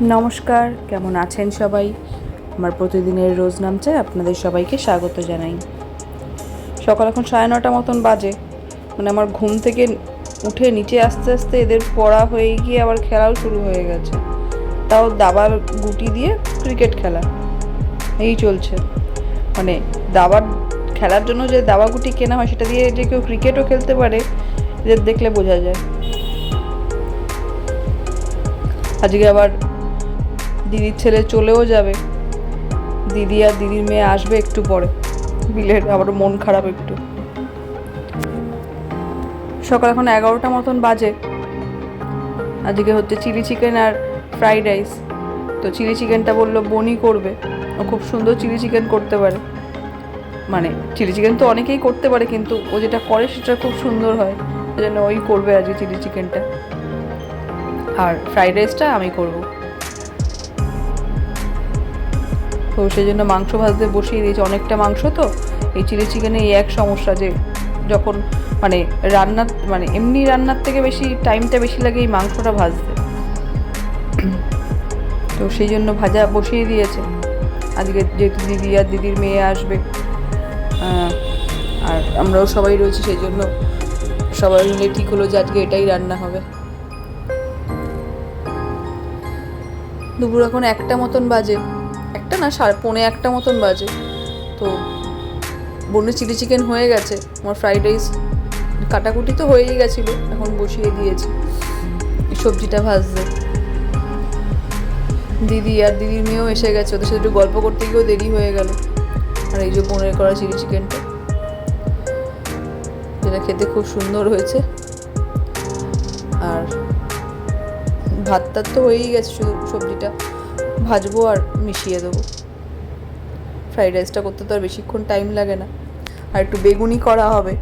নমস্কার, কেমন আছেন সবাই? আমার প্রতিদিনের রোজ নামছে আপনাদের সবাইকে স্বাগত জানাই। সকাল এখন সাড়ে নটা মতন বাজে। মানে আমার ঘুম থেকে উঠে নিচে আস্তে আস্তে এদের পড়া হয়ে গিয়ে আবার খেলাও শুরু হয়ে গেছে। তাও দাবার গুটি দিয়ে ক্রিকেট খেলা। এই চলছে। মানে দাবার, খেলার জন্য যে দাবা গুটি কেনা হয় সেটা দিয়ে যে কেউ ক্রিকেটও খেলতে পারে, এদের দেখলে বোঝা যায়। আজকে আবার দিদির ছেলে চলেও যাবে। দিদি আর দিদির মেয়ে আসবে একটু পরে। বিলের আবার মন খারাপ একটু। সকাল এখন এগারোটা মতন বাজে। আজকে হচ্ছে চিলি চিকেন আর ফ্রাইড রাইস। তো চিলি চিকেনটা বলল বনি করবে। ও খুব সুন্দর চিলি চিকেন করতে পারে। মানে চিলি চিকেন তো অনেকেই করতে পারে, কিন্তু ও যেটা করে সেটা খুব সুন্দর হয়। জন্য ওই করবে আজকে চিলি চিকেনটা। আর ফ্রাইড রাইসটা আমি করব। তো সেই জন্য মাংস ভাজতে বসিয়ে দিয়েছি। অনেকটা মাংস তো, এই চিলি চিকেনে এই এক সমস্যা যে যখন মানে রান্নার মানে এমনি রান্নার থেকে বেশি টাইমটা বেশি লাগে এই মাংসটা ভাজতে। তো সেই জন্য ভাজা বসিয়ে দিয়েছে। আজকে যেহেতু দিদি আর দিদির মেয়ে আসবে আর আমরাও সবাই রয়েছি, সেই জন্য সবাই মিলে ঠিক হলো যে আজকে এটাই রান্না হবে। দুপুর এখন একটা মতন বাজে। একটা না, সাড়ে পৌনে একটা মতন বাজে। তো বোনের চিলি চিকেন হয়ে গেছে, আমার ফ্রাইড রাইস কাটাকুটি তো হয়েই গেছিল, এখন বসিয়ে দিয়েছি। সবজিটা ভাজতে। দিদি আর দিদির মেয়েও এসে গেছে, ওদের সাথে একটু গল্প করতে গিয়েও দেরি হয়ে গেল। আর এই যে বোনের করা চিলি চিকেনটা, যেটা খেতে খুব সুন্দর হয়েছে। আর ভাত টাত তো হয়েই গেছে শুধু সবজিটা। ভাজবো আর মিশিয়ে দেবো। ফ্রাইড রাইসটা করতে তো আর বেশিক্ষণ টাইম লাগে না। আর একটু বেগুনি করা হবে,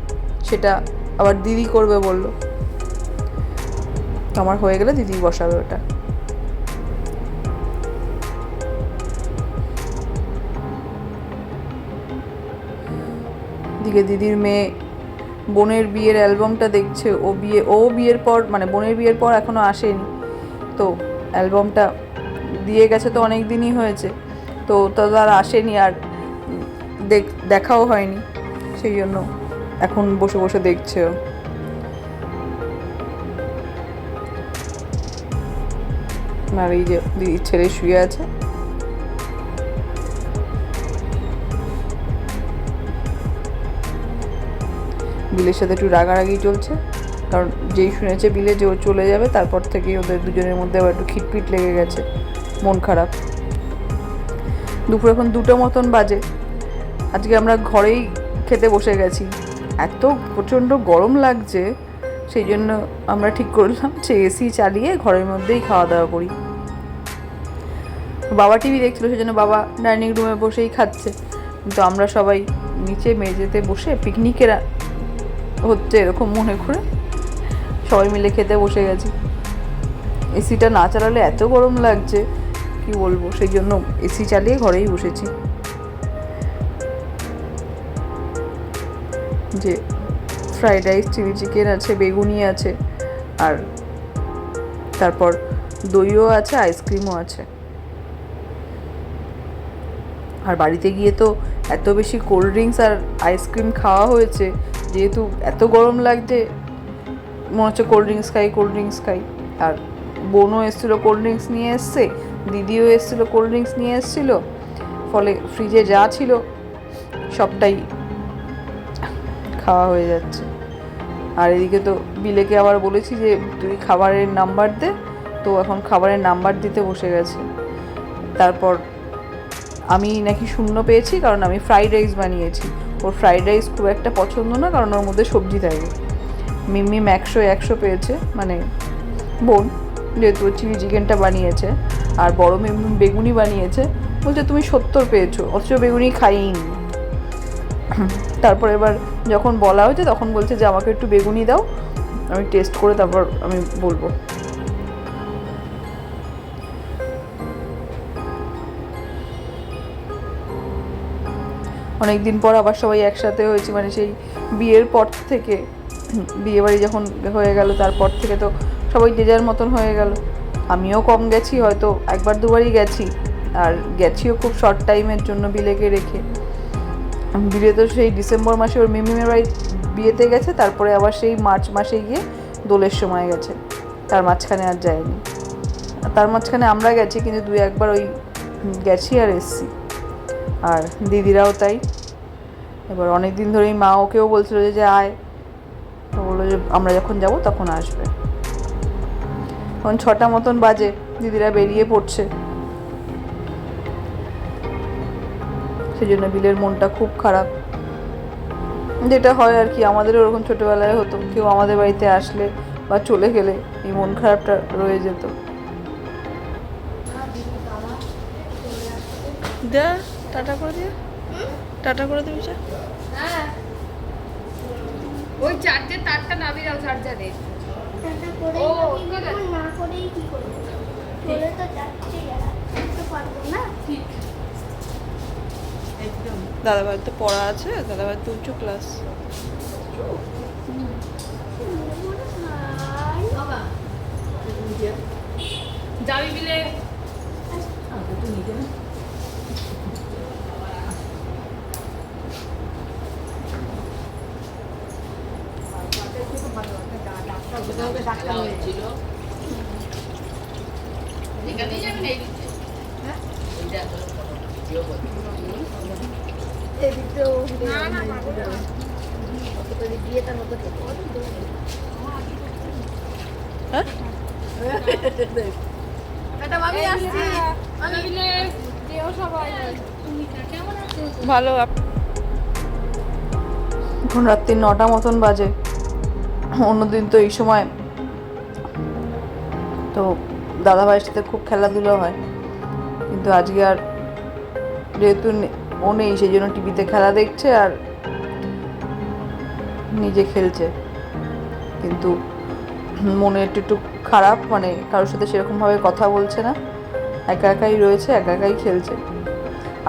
সেটা আবার দিদি করবে বলল। আমার হয়ে গেলে দিদি বসাবে ওটা। দিকে দিদির মেয়ে বোনের বিয়ের অ্যালবামটা দেখছে, ও বিয়ে, ও বিয়ের পর মানে বোনের বিয়ের পর এখনও আসেনি। তো অ্যালবামটা দিয়ে গেছে তো অনেক দিনই হয়েছে। তো তো আর আসেনি আর দেখ, দেখাও হয়নি। সেই জন্য এখন বসে বসে দেখছে আর এই যে দিদির ছেলে শুয়ে আছে। বিলের সাথে একটু রাগারাগি চলছে। কারণ যেই শুনেছে বিলে যে ও চলে যাবে, তারপর থেকেই ওদের দুজনের মধ্যে আবার একটু খিটপিট লেগে গেছে। মন খারাপ। দুপুর এখন দুটো মতন বাজে। আজকে আমরা ঘরেই খেতে বসে গেছি। এত প্রচণ্ড গরম লাগছে, সেই জন্য আমরা ঠিক করলাম যে এসি চালিয়ে ঘরের মধ্যেই খাওয়া দাওয়া করি। বাবা টিভি দেখছিল সেই জন্য বাবা ডাইনিং রুমে বসেই খাচ্ছে। কিন্তু আমরা সবাই নিচে মেঝেতে বসে পিকনিকের হচ্ছে এরকম মনে করে সবাই মিলে খেতে বসে গেছি। এসিটা না চালালে এত গরম লাগছে। কি বলব, সেই জন্য এসি চালিয়ে ঘরেই বসেছি। যে ফ্রাইড রাইস চিলি চিকেন আছে, বেগুনি আছে, আর তারপর দইও আছে আইসক্রিমও আছে। আর বাড়িতে গিয়ে তো এত বেশি কোল্ড ড্রিঙ্কস আর আইসক্রিম খাওয়া হয়েছে, যেহেতু এত গরম লাগছে, মনে হচ্ছে কোল্ড ড্রিঙ্কস খাই কোল্ড ড্রিঙ্কস খাই। আর বোনও এসেছিল কোল্ড ড্রিঙ্কস নিয়ে এসছে দিদিও এসেছিল কোল্ড ড্রিঙ্কস নিয়ে এসেছিল, ফলে ফ্রিজে যা ছিল, সবটাই খাওয়া হয়ে যাচ্ছে। আর এদিকে তো বিলেকে আবার বলেছি যে, তুই খাবারের নাম্বার দে। তো এখন খাবারের নাম্বার দিতে বসে গেছে। তারপর আমি নাকি শূন্য পেয়েছি, কারণ আমি ফ্রাইড রাইস বানিয়েছি। ওর ফ্রাইড রাইস খুব একটা পছন্দ না, কারণ ওর মধ্যে সবজি থাকে। মিমিম একশো একশো পেয়েছে মানে বোন। যেহেতু চিলি চিকেনটা বানিয়েছে, আর বড় বেগুনি বানিয়েছে, বলছে তুমি সত্তর পেয়েছ, অথচ বেগুনি খাইনি। তারপর এবার যখন বলা হয়েছে, তখন বলছে যে আমাকে একটু বেগুনি দাও, আমি টেস্ট করে তারপর আমি বলব। অনেক দিন পর আবার সবাই একসাথে হয়েছি মানে সেই বিয়ের পর থেকে বিয়ে বাড়ি যখন হয়ে গেল, তারপর থেকে তো সবাই যে যার মতন হয়ে গেল। আমিও কম গেছি, হয়তো একবার দুবারই গেছি। আর গেছিও খুব শর্ট টাইমের জন্য বিলেকে রেখে। বিলে তো সেই ডিসেম্বর মাসে ওর মিমিমের বাড়ি বিয়েতে গেছে, তারপরে আবার সেই মার্চ মাসে গিয়ে দোলের সময় গেছে। তার মাঝখানে আর যায়নি। তার মাঝখানে আমরা গেছি, কিন্তু দুই একবার ওই গেছি আর এসছি। আর দিদিরাও তাই। এবার অনেক দিন ধরেই মা ওকেও বলছিল যে আয়। তো বলল যে, আমরা যখন যাব তখন আসবে। এখন ছটা মতন বাজে দিদিরা বেরিয়ে পড়ছে। সেই জন্য বিলের মনটা খুব খারাপ। যেটা হয় আর কি আমাদেরও ওরকম ছোটোবেলায় হতো কেউ আমাদের বাড়িতে আসলে বা চলে গেলে এই মন খারাপটা রয়ে যেত। দা টাটা করে দিয়ে টাটা করে দিবি যা হ্যাঁ। ওই চার্জের তারটা নামিয়ে দাও চার্জারে টাটা করে। না করেই কি করব? তো যাচ্ছে তো পারব না। ঠিক। একদম। দাদা ভাই তো পড়া আছে দাদা ভাই তো উঁচু ক্লাস হাই বাবা যাবেন এই দিকে হ্যাঁ। হ্যাঁ? সবাই ভালো এখন রাত্রি নটা মতন বাজে। অন্যদিন তো এই সময় তো দাদা ভাইয়ের সাথে খুব খেলাধুলো হয়। কিন্তু আজকে আর যেহেতু ও নেই, সেই জন্য টিভিতে খেলা দেখছে আর নিজে খেলছে। কিন্তু মনে একটু একটু খারাপ মানে কারোর সাথে সেরকমভাবে কথা বলছে না। একা একাই রয়েছে, একা একাই খেলছে।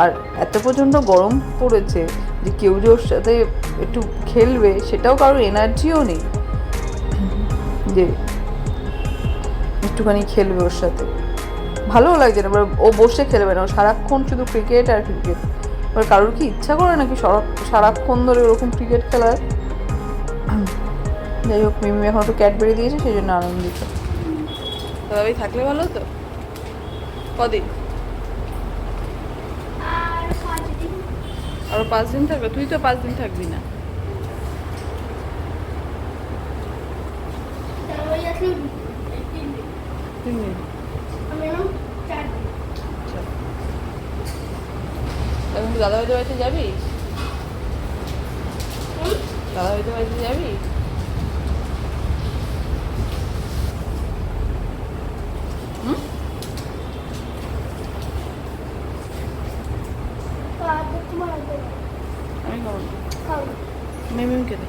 আর এত প্রচণ্ড গরম পড়েছে যে কেউ যে ওর সাথে একটু খেলবে, সেটাও কারোর এনার্জিও নেই। যে একটুখানি খেলবে ওর সাথে। ভালোও লাগছে না এবার ও বসে খেলবে না ও সারাক্ষণ শুধু ক্রিকেট আর ক্রিকেট এবার কারোর কি ইচ্ছা করে নাকি সারা- সারাক্ষণ ধরে ওরকম ক্রিকেট খেলার যাই হোক মিমি এখন একটু ক্যাডবেরি দিয়েছে সেই জন্য আনন্দিত। দাদাভাই থাকলে ভালো তো কদিন? আর পাঁচ দিন আরও পাঁচ দিন থাকবে? তুই তো পাঁচ দিন থাকবি না। আসলে তিন দিন আচ্ছা এখন দাদা ভাইদের বাড়িতে যাবি? দাদা ভাইদের বাড়িতে যাবি? হুম? তো তোমার আমি খাব না। দে।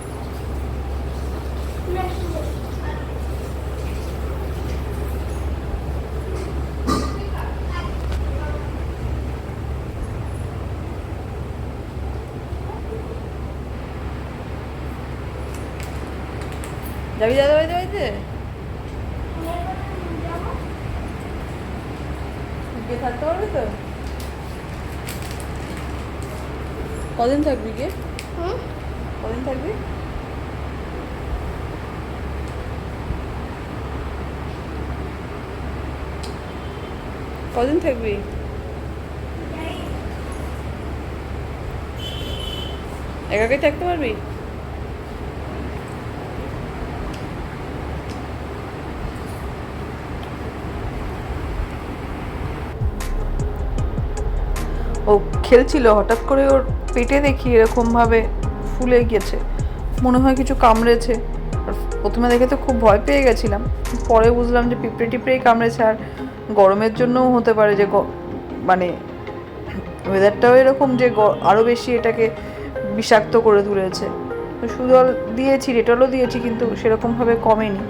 যাবি দাদা বাড়িতে গিয়ে থাকতে পারবি তো কদিন থাকবি গিয়ে কদিন থাকবি? কদিন থাকবি? একাকে থাকতে পারবি? খেলছিল, হঠাৎ করে ওর পেটে দেখি এরকমভাবে ফুলে গেছে মনে হয় কিছু কামড়েছে। প্রথমে দেখে তো খুব ভয় পেয়ে গেছিলাম। পরে বুঝলাম যে পিঁপড়ে টিপড়েই কামড়েছে আর গরমের জন্যও হতে পারে যে মানে ওয়েদারটাও এরকম যে আরও বেশি এটাকে বিষাক্ত করে তুলেছে। সুদল দিয়েছি রেটলও দিয়েছি, কিন্তু সেরকমভাবে কমেনি।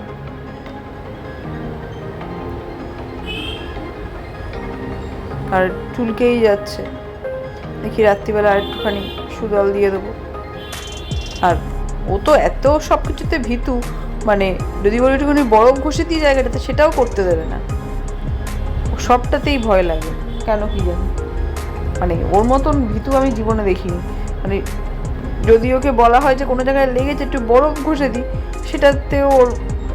আর চুলকেই যাচ্ছে। দেখি রাত্রিবেলা আর একটুখানি সুদল দিয়ে দেবো? আর ও তো এত সব কিছুতে ভীতু মানে যদি বলি একটুখানি বরফ ঘষে দিয়ে জায়গাটাতে, সেটাও করতে দেবে না। সবটাতেই ভয় লাগে, কেন কি জানি? মানে ওর মতন ভীতু আমি জীবনে দেখিনি। মানে যদি ওকে বলা হয় যে কোনো জায়গায় লেগেছে একটু বরফ ঘষে দিই, সেটাতে ওর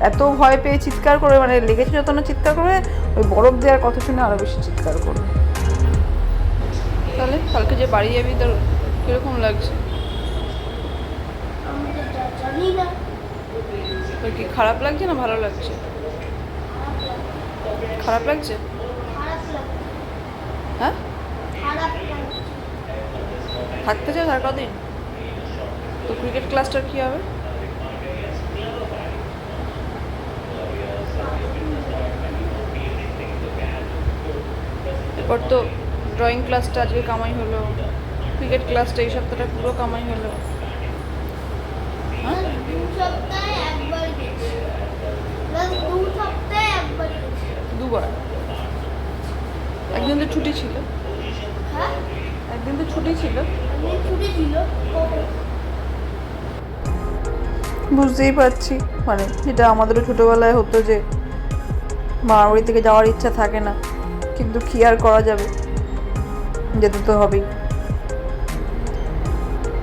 এত ভয় পেয়ে চিৎকার করে মানে লেগেছে যত না চিৎকার করে, ওই বরফ দেওয়ার কথা শুনে আরও বেশি চিৎকার করবে। তাহলে? কালকে যে বাড়ি যাবি তোর কীরকম লাগছে? তোর কি খারাপ লাগছে না ভালো লাগছে? খারাপ লাগছে? হ্যাঁ? থাকতে চাস আর কদিন? তো ক্রিকেট ক্লাসটার কী হবে? এরপর তো ড্রয়িং ক্লাসটা আজকে কামাই হলো ক্রিকেট ক্লাসটা এই সপ্তাহটা পুরো কামাই হলো। হ্যাঁ? দুবার? একদিন তো ছুটি ছিল। হ্যাঁ? একদিন তো ছুটি ছিল। ছুটি ছিল। বুঝতেই পারছি। মানে যেটা আমাদেরও ছোটোবেলায় হতো যে মা বাড়ি থেকে যাওয়ার ইচ্ছা থাকে না। কিন্তু কী আর করা যাবে? যেতে তো হবেই।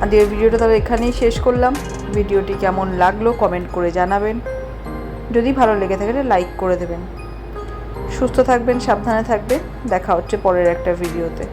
আজকের ভিডিওটা তাহলে এখানেই শেষ করলাম। ভিডিওটি কেমন লাগল কমেন্ট করে জানাবেন। যদি ভালো লেগে থাকে লাইক করে দেবেন। সুস্থ থাকবেন, সাবধানে থাকবেন। দেখা হচ্ছে পরের একটা ভিডিওতে।